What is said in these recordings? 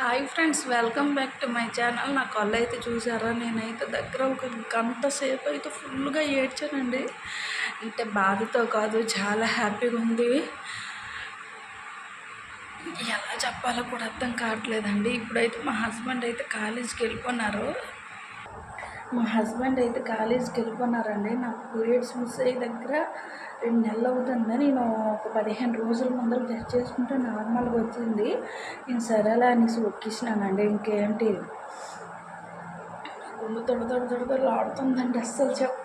Hi friends welcome back to my channel. నా కళ్ళు అయితే చూసారా? నేనైతే దగ్గర ఒక గంట సేపు అయితే ఫుల్గా ఏడ్చానండి. అంటే బాధతో కాదు చాలా హ్యాపీగా ఉంది. ఎలా చెప్పాలో కూడా అర్థం కావట్లేదండి. ఇప్పుడైతే మా హస్బెండ్ అయితే కాలేజీకి వెళ్ళిపోయినారు. మా హస్బెండ్ అయితే కాలేజీకి వెళ్ళిపోయినారండి. నాకు పీరియడ్స్ మిస్ అయ్యే దగ్గర రెండు నెలలు అవుతుంది నేను ఒక పదిహేను రోజుల ముందర టెస్ట్ చేసుకుంటే నార్మల్గా వచ్చింది. నేను సరేలా అనేసి ఒక్కిసినానండి. ఇంకేంటి? గుళ్ళు తొడ తొడ తొడ తొడ ఆడుతుందండి అస్సలు చెప్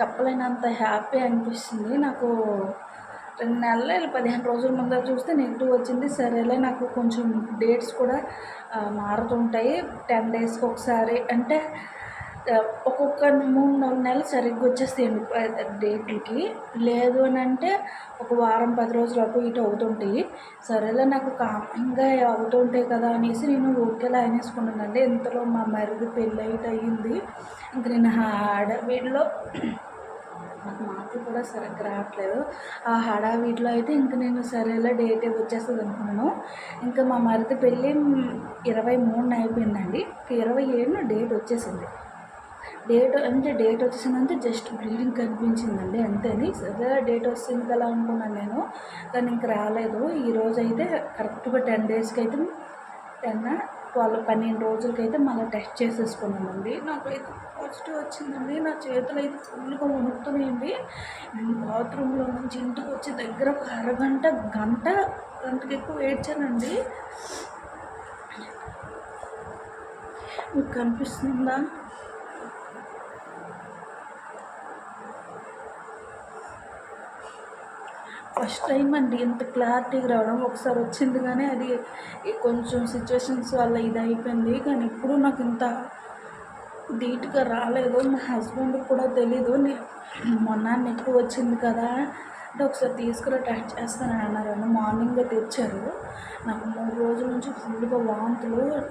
చెప్పలేనంత హ్యాపీ అనిపిస్తుంది. నాకు రెండు నెలలు పదిహేను రోజుల ముందర చూస్తే నెగిటివ్ వచ్చింది. సరేలే నాకు కొంచెం డేట్స్ కూడా మారుతుంటాయి. టెన్ డేస్కి ఒకసారి అంటే ఒక్కొక్క మూడు నాలుగు నెలలు సరిగ్గా వచ్చేస్తాయండి డేట్లకి. లేదు అని అంటే ఒక వారం పది రోజులు ఇటు అవుతుంటాయి. సరేలే నాకు కామంగా అవుతుంటాయి కదా అనేసి నేను ఓకేలా అనేసుకున్నానండి ఇంతలో మా మరిది పెళ్ళి అయితే అయ్యింది. ఇంక నేను హడావిడిలో నాకు మాటలు కూడా సరిగ్గా రావట్లేదు. ఆ హడావిడిలో అయితే ఇంక నేను సరేలా డేట్ వచ్చేస్తుంది అనుకున్నాను. ఇంకా మా మరిది పెళ్ళి ఇరవై మూడున అయిపోయిందండి. ఇరవై ఏడున డేట్ వచ్చేసింది. డేట్ అంటే డేట్ వచ్చేసిందంటే జస్ట్ బ్లీడింగ్ కనిపించిందండి అంతేని. సరే డేట్ వస్తుంది కదా అనుకున్నాను నేను కానీ ఇంక రాలేదు. ఈ రోజు అయితే కరెక్ట్గా టెన్ డేస్కి అయితే టెన్ ట్వెల్వ్ పన్నెండు రోజులకైతే మళ్ళీ టెస్ట్ చేసేసుకున్నానండి. నాకైతే పాజిటివ్ వచ్చిందండి. నా చేతులు అయితే ఫుల్గా వణుకుతున్నాయండి. నేను బాత్రూంలో నుంచి ఇంటికి వచ్చే దగ్గర ఒక అరగంట గంట గంటకి ఎక్కువ ఏడ్చానండి. మీకు కనిపిస్తుందా? ఫస్ట్ టైం అండి ఇంత క్లారిటీగా రావడం. ఒకసారి వచ్చింది కానీ అది కొంచెం సిచ్యువేషన్స్ వల్ల ఇది అయిపోయింది కానీ ఇప్పుడు నాకు ఇంత ధీటుగా రాలేదు. మా హస్బెండ్కి కూడా తెలీదు. మొన్న ఎక్కువ వచ్చింది కదా. అంటే ఒకసారి తీసుకురా టెస్ట్ చేస్తానని అన్నారు మార్నింగ్ తెచ్చారు. నాకు మూడు రోజుల నుంచి ఫుల్గా వాంతులు.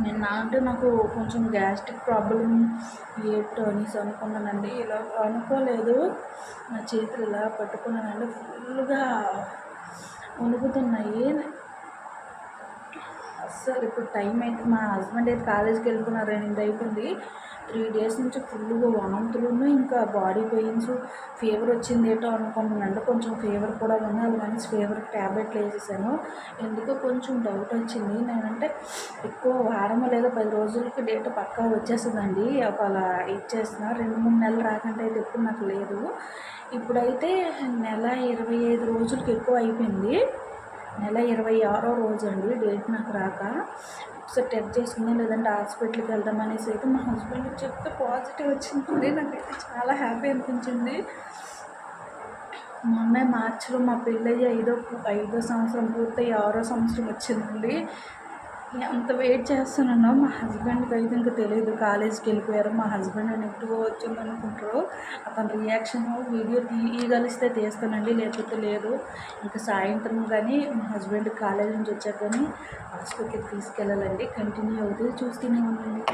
నిన్న అంటే నాకు కొంచెం గ్యాస్ట్రిక్ ప్రాబ్లం ఏంటో అనేసి అనుకున్నానండి. ఇలా అనుకోలేదు. నా చేతులు ఇలా పట్టుకున్నానండి. ఫుల్గా వణుకుతున్నాయి. అస్సలు ఇప్పుడు టైం అయితే మా హస్బెండ్ అయితే కాలేజీకి వెళ్ళిపోయినారు. ఇంత అయిపోయింది. త్రీ డేస్ నుంచి ఫుల్గా వాంతులు ఇంకా బాడీ పెయిన్స్ ఫీవర్ వచ్చింది ఏటో అనుకుంటున్నాను కొంచెం ఫీవర్ కూడా ఉంది. అది కానీ ఫీవర్ ట్యాబ్లెట్లు వేసేసాను. ఎందుకో కొంచెం డౌట్ వచ్చింది. నేనంటే ఎక్కువ వారం లేదా పది రోజులకి డేట్ పక్కా వచ్చేస్తుందండి. ఒక అలా ఇచ్చేసిన రెండు మూడు నెలలు రాకంటే అయితే ఎప్పుడు నాకు లేదు. ఇప్పుడైతే నెల ఇరవై ఐదు రోజులకి ఎక్కువ అయిపోయింది. నెల ఇరవై ఆరో రోజు అండి డేట్ నాకు రాక. ఒకసారి టెస్ట్ చేసుకుందాం లేదంటే హాస్పిటల్కి వెళ్దాం అనేసి అయితే మా హస్బెండ్కి చెప్తే పాజిటివ్ వచ్చిందండి. నాకైతే చాలా హ్యాపీ అనిపించింది. మొన్న మార్చిలో మా పెళ్ళయ్యి ఐదో ఐదో సంవత్సరం పూర్తయి ఆరో సంవత్సరం వచ్చిందండి. అంత వెయిట్ చేస్తున్నానో మా హస్బెండ్కి అయితే ఇంకా తెలియదు కాలేజీకి వెళ్ళిపోయారు. మా హస్బెండ్ నెగిటివ్ వచ్చింది అనుకుంటారు. అతని రియాక్షన్ వీడియో తీయగలిస్తే తీస్తానండి లేకపోతే లేదు. ఇంకా సాయంత్రం కానీ మా హస్బెండ్ కాలేజ్ నుంచి వచ్చాక కానీ హాస్పిటల్కి తీసుకెళ్ళాలండి. కంటిన్యూ అవుతుంది చూస్తూనే ఉండండి.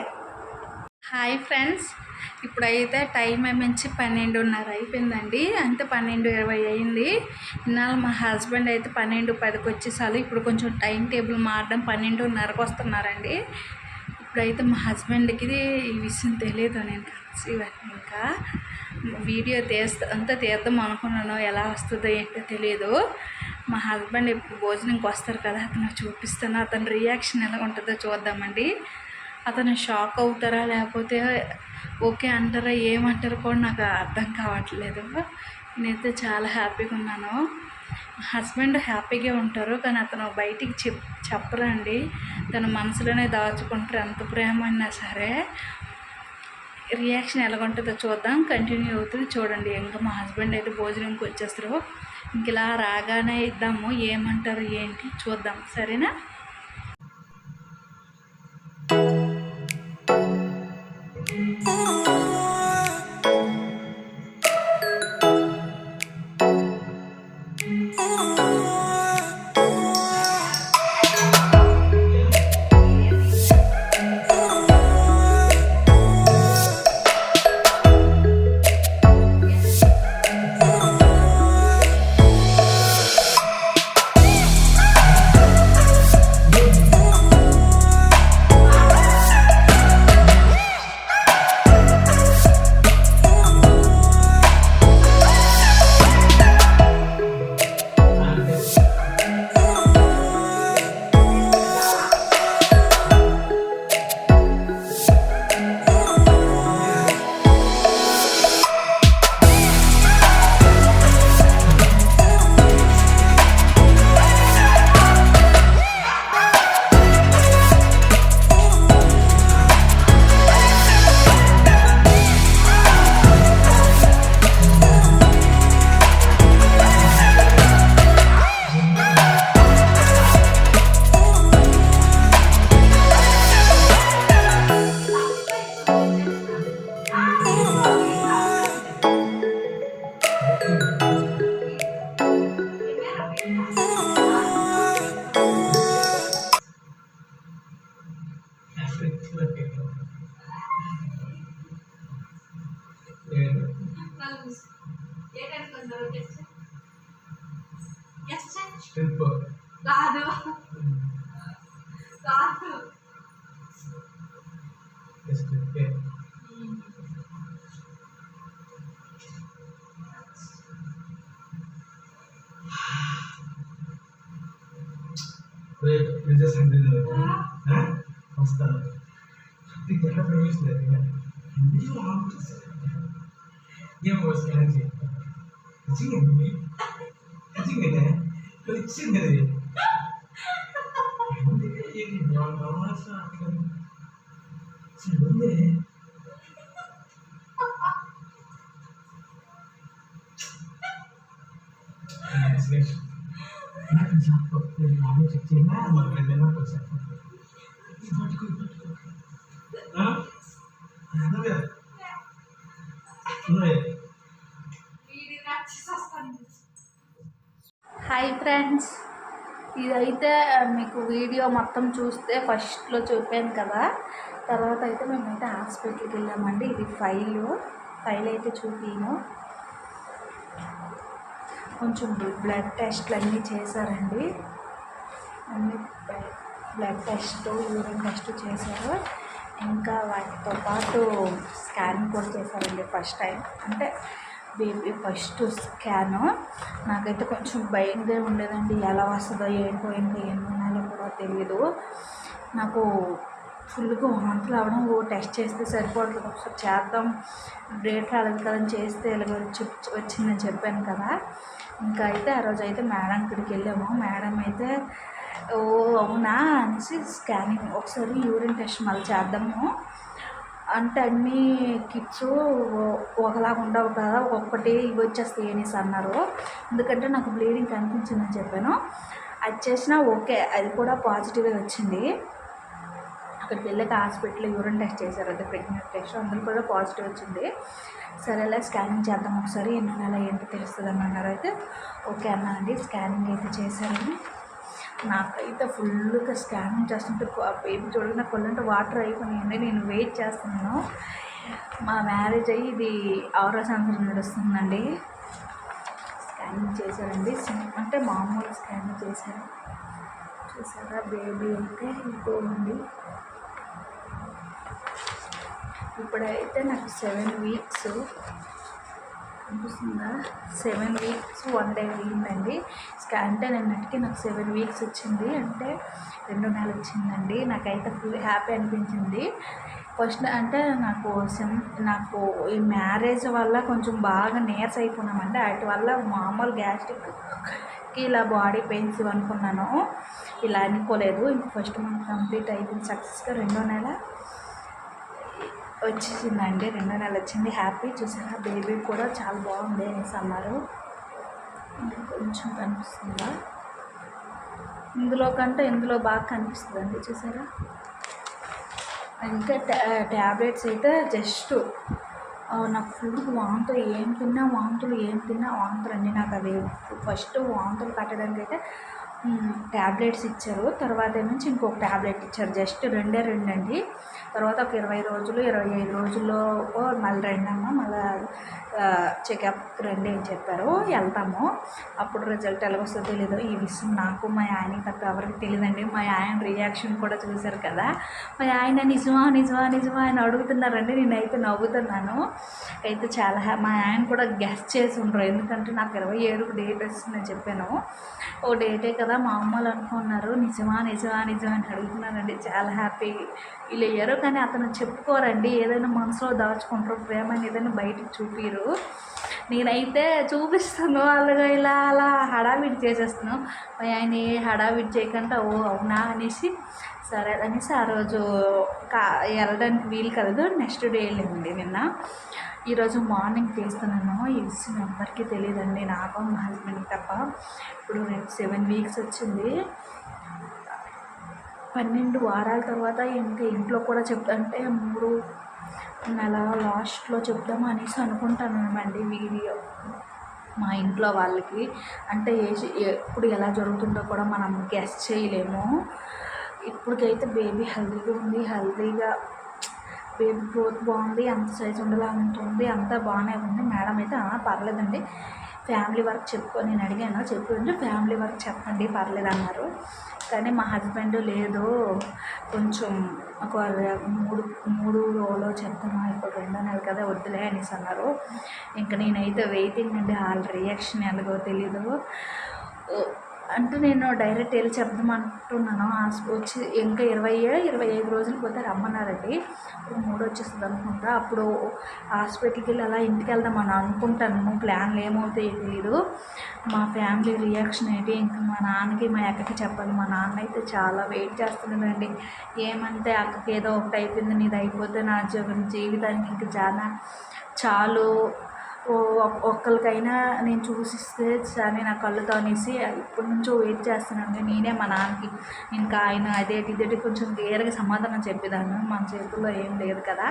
Hi friends. ఇప్పుడైతే టైం ఏమించి పన్నెండున్నర అయిపోయిందండి. అంటే పన్నెండు ఇరవై అయింది. ఇన్నాళ్ళు మా హస్బెండ్ అయితే పన్నెండు పదికి వచ్చేసారు ఇప్పుడు కొంచెం టైం టేబుల్ మారడం పన్నెండున్నరకు వస్తున్నారండి. ఇప్పుడైతే మా హస్బెండ్కి ఈ విషయం తెలియదు నేను కన్సీవ్ ఇంకా. వీడియో తీస్తా అంతా తీద్దాం అనుకున్నాను. ఎలా వస్తుందో ఏంటో తెలియదు మా హస్బెండ్ ఇప్పుడు భోజనంకి వస్తారు కదా. అతను చూపిస్తాను. అతని రియాక్షన్ ఎలా ఉంటుందో చూద్దామండి. అతను షాక్ అవుతారా లేకపోతే ఓకే అంటారా ఏమంటారు కూడా నాకు అర్థం కావట్లేదు. నేనైతే చాలా హ్యాపీగా ఉన్నాను. హస్బెండ్ హ్యాపీగా ఉంటారు కానీ అతను బయటికి చెప్ చెప్పరండి. తన మనసులోనే దాచుకుంటారు ఎంత ప్రేమ అయినా సరే. రియాక్షన్ ఎలా ఉంటుందో చూద్దాం. కంటిన్యూ అవుతుంది. చూడండి ఇంకా మా హస్బెండ్ అయితే భోజనంకి వచ్చేస్తారు. ఇంక ఇలా రాగానే ఇద్దాము ఏమంటారు ఏంటి చూద్దాం. సరేనా? Música విజయ్ సండే వస్తాను నీకు ఎక్కడ ప్రవేశలేదు ఇంటికి ఏం వస్తాను నిజంగా నిజంగానే వచ్చింది అది ఇది బాగా అసలు ఉంది నాకు చెప్పు నేను ఏదైనా హాయ్ ఫ్రెండ్స్ ఇదైతే మీకు వీడియో మొత్తం చూస్తే ఫస్ట్లో చూపాను కదా. తర్వాత అయితే మేమైతే హాస్పిటల్కి వెళ్ళామండి. ఇది ఫైల్ ఫైల్ అయితే చూపిను. కొంచెం బ్లడ్ టెస్ట్లు అన్నీ చేశారండి. అన్ని బ్లడ్ టెస్ట్ యూరిన్ టెస్ట్ చేశారు. ఇంకా వాటితో పాటు స్కాన్ కూడా చేశారండి ఫస్ట్ టైం అంటే బేబీ ఫస్ట్ స్కాను నాకైతే కొంచెం భయంగా ఉండేదండి. ఎలా వస్తుందో ఏంటో ఇంకా ఎన్ని కూడా తెలియదు నాకు ఫుల్గా వాంతులు అవడం ఓ టెస్ట్ చేస్తే సరిపోవట్లేదు. ఒకసారి చేద్దాం. డేట్ రాలేదు కదా అని చేస్తే ఇలాగ వచ్చి వచ్చిందని చెప్పాను కదా. ఇంకా అయితే ఆ రోజు అయితే మేడం ఇక్కడికి వెళ్ళాము మేడం అయితే ఓ అవునా? అనేసి స్కానింగ్ ఒకసారి యూరిన్ టెస్ట్ మళ్ళీ చేద్దాము. అంటే అన్ని కిట్స్ ఒకలాగా ఉండవు కదా ఒక్కొక్కటి ఇవి వచ్చేస్తాయి అనేసి అన్నారు. ఎందుకంటే నాకు బ్లీడింగ్ కనిపించిందని చెప్పాను. అది చేసినా ఓకే అది కూడా పాజిటివే వచ్చింది. అక్కడికి వెళ్ళాక హాస్పిటల్లో యూరిన్ టెస్ట్ చేశారు అదే ప్రెగ్నెంట్ టెస్ట్. అందులో కూడా పాజిటివ్ వచ్చింది. సరే అలా స్కానింగ్ చేద్దాం ఒకసారి ఎన్ని నెల ఏంటి తెలుస్తుంది అని అన్నారు అయితే ఓకే అన్నా అండి స్కానింగ్ అయితే చేశారని. నాకైతే ఫుల్గా స్కానింగ్ చేస్తుంటే బేబీ చూడగా నాకు కొల్లంటే వాటర్ అయిపోయినాయండి నేను వెయిట్ చేస్తున్నాను. మా మ్యారేజ్ అయ్యి ఇది ఆరో సంవత్సరం నడుస్తుందండి. స్కానింగ్ చేశారండి. అంటే మామూలు స్కానింగ్ చేశారు. చూసారా బేబీ అయితే ఇంకో ఉంది. ఇప్పుడైతే నాకు సెవెన్ వీక్స్ అనిపిస్తుందా? సెవెన్ వీక్స్ వన్ డే అయ్యిందండి స్కా అంటే నిన్నటికి నాకు సెవెన్ వీక్స్ వచ్చింది. అంటే రెండు నెలలు వచ్చిందండి. నాకైతే ఫుల్ హ్యాపీ అనిపించింది. ఫస్ట్ అంటే నాకు సిమ్ నాకు ఈ మ్యారేజ్ వల్ల కొంచెం బాగా నేర్స్ అయిపోయినామండి. వాటి వల్ల మామూలు గ్యాస్ట్రిక్కి ఇలా బాడీ పెయిన్స్ అనుకున్నాను. ఇలా అనుకోలేదు. ఇంక ఫస్ట్ మంత్ కంప్లీట్ అయిపోయింది. సక్సెస్గా రెండో నెల వచ్చేసిందండి రెండో నెల వచ్చింది. హ్యాపీ చూసారా? బేబీ కూడా చాలా బాగుంది అనేసి అన్నారు కొంచెం కనిపిస్తుందా? ఇందులో కంటే ఇందులో బాగా కనిపిస్తుందండి చూసారా? ఇంకా ట్యాబ్లెట్స్ అయితే జస్ట్ నాకు ఫుడ్ వాంతులు ఏం తిన్నా వాంతులు ఏం తిన్నా వాంతులు అండి నాకు అది ఫస్ట్ వాంతులు కట్టడానికి అయితే ట్యాబ్లెట్స్ ఇచ్చారు. తర్వాత నుంచి ఇంకొక ట్యాబ్లెట్ ఇచ్చారు. జస్ట్ రెండే రెండు అండి తర్వాత ఒక ఇరవై రోజులు ఇరవై ఐదు రోజుల్లో మళ్ళీ రెండమ్మ మళ్ళీ చెకప్కి రండి అని చెప్పారు. వెళ్తాము. అప్పుడు రిజల్ట్ ఎలా వస్తుందో తెలీదు. ఈ విషయం నాకు మా ఆయనకి తప్ప ఎవరికి తెలియదండి మా ఆయన రియాక్షన్ కూడా చూశారు కదా. మా ఆయన నిజమా నిజమా నిజమా అని అడుగుతున్నారండి. నేనైతే నవ్వుతున్నాను. అయితే చాలా మా ఆయన కూడా గెస్ చేసి ఉండరు. ఎందుకంటే నాకు ఇరవై ఏడుకు డేట్ వస్తుందని చెప్పాను. ఓ డేటే కదా మా అమ్మలు అనుకున్నారు. నిజమా నిజమా నిజమా అని అడుగుతున్నారండి. చాలా హ్యాపీ వీళ్ళు అయ్యారు. కానీ అతను చెప్పుకోరండి. ఏదైనా మనసులో దాచుకుంటారు ప్రేమని ఏదైనా బయటికి చూపిరు నేనైతే చూపిస్తాను అలాగా ఇలా అలా హడావిడి చేసేస్తున్నాను ఆయన ఏ హడావిడి చేయకుండా ఓ అవునా అనేసి సరే అనేసి ఆ రోజు కా వెళ్ళడానికి వీలు కలదు. నెక్స్ట్ డే వెళ్ళింది నిన్న. ఈరోజు మార్నింగ్ తీస్తున్నాను ఇస్ నెంబర్కి తెలియదండి నాకు మా హస్బెండ్కి తప్ప. ఇప్పుడు నేను సెవెన్ వీక్స్ వచ్చింది. పన్నెండు వారాల తర్వాత ఇంకా ఇంట్లో కూడా చెప్తా అంటే నేను నెల లాస్ట్లో చెప్దాం అనేసి అనుకుంటానండి వీడియో. మా ఇంట్లో వాళ్ళకి. అంటే ఏ ఎప్పుడు ఎలా జరుగుతుందో కూడా మనం గెస్ చేయలేము. ఇప్పటికైతే బేబీ హెల్తీగా ఉంది. హెల్తీగా బేబీ గ్రోత్ బాగుంది. అంత సైజ్ ఉండేలా ఉంటుంది. అంతా బాగానే ఉంది. మేడం అయితే పర్లేదండి. ఫ్యామిలీ వర్క్ చెప్పుకో. నేను అడిగాను. చెప్పండి ఫ్యామిలీ వర్క్ చెప్పండి పర్లేదు అన్నారు. కానీ మా హస్బెండ్ లేదు. కొంచెం ఒక మూడు మూడు రోలో చెప్తామా ఇప్పుడు రెండో నెల కదా వద్దులే అనేసి అన్నారు. ఇంకా నేనైతే వెయిటింగ్ అండి వాళ్ళ రియాక్షన్ ఎలాగో తెలీదు. అంటే నేను డైరెక్ట్ వెళ్ళి చెప్దాం అంటున్నాను వచ్చి ఇంకా ఇరవై ఇరవై ఐదు రోజులు పోతే రమ్మన్నారండి. ఇప్పుడు మూడు వచ్చేస్తుంది అనుకుంటా. అప్పుడు హాస్పిటల్కి వెళ్ళి అలా ఇంటికి వెళ్దామని అనుకుంటాను. ప్లాన్లు ఏమవుతాయో తెలీదు. మా ఫ్యామిలీ రియాక్షన్ ఏంటి? ఇంకా మా నాన్నకి మా అక్కకి చెప్పాలి. మా నాన్న అయితే చాలా వెయిట్ చేస్తున్నాడండి. ఏమంటే అక్కకి ఏదో ఒకటి అయిపోయింది. నీది అయిపోతే నా జీవితానికి ఇంకా చాలా చాలు ఒక్కరికైనా నేను చూసిస్తే సరే నా కళ్ళతో అనేసి ఇప్పటి నుంచో వెయిట్ చేస్తున్నాను నేనే మా నాన్నకి ఇంకా ఆయన అదేటి ఇదేటి కొంచెం క్లియర్గా సమాధానం చెప్పేదాన్ని మన చేతుల్లో ఏం లేదు కదా.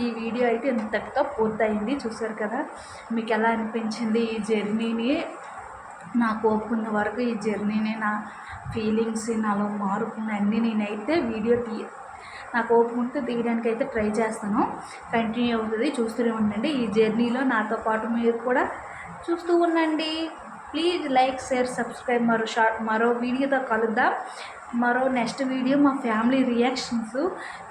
ఈ వీడియో అయితే ఇంతటితో పూర్తయింది చూసారు కదా? మీకు ఎలా అనిపించింది ఈ జర్నీని? నాకు ఓపుకున్న వరకు ఈ జర్నీని నా ఫీలింగ్స్ నాలో మారుకున్న అన్నీ నేనైతే వీడియో తీ నాకు ఓపిక ఉంటే తీయడానికి అయితే ట్రై చేస్తాను. కంటిన్యూ అవుతుంది. చూస్తూనే ఉండండి. ఈ జర్నీలో నాతో పాటు మీరు కూడా చూస్తూ ఉండండి. ప్లీజ్ లైక్ షేర్ సబ్స్క్రైబ్ మరో షార్ట్ మరో వీడియోతో కలుద్దాం. మరో నెక్స్ట్ వీడియో మా ఫ్యామిలీ రియాక్షన్స్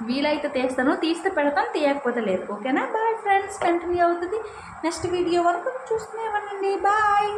వీలైతే తీస్తాను. తీస్తే పెడతాను తీయకపోతే లేదు. ఓకేనా బాయ్ ఫ్రెండ్స్ కంటిన్యూ అవుతుంది. నెక్స్ట్ వీడియో వరకు చూస్తూనే ఉండండి. బాయ్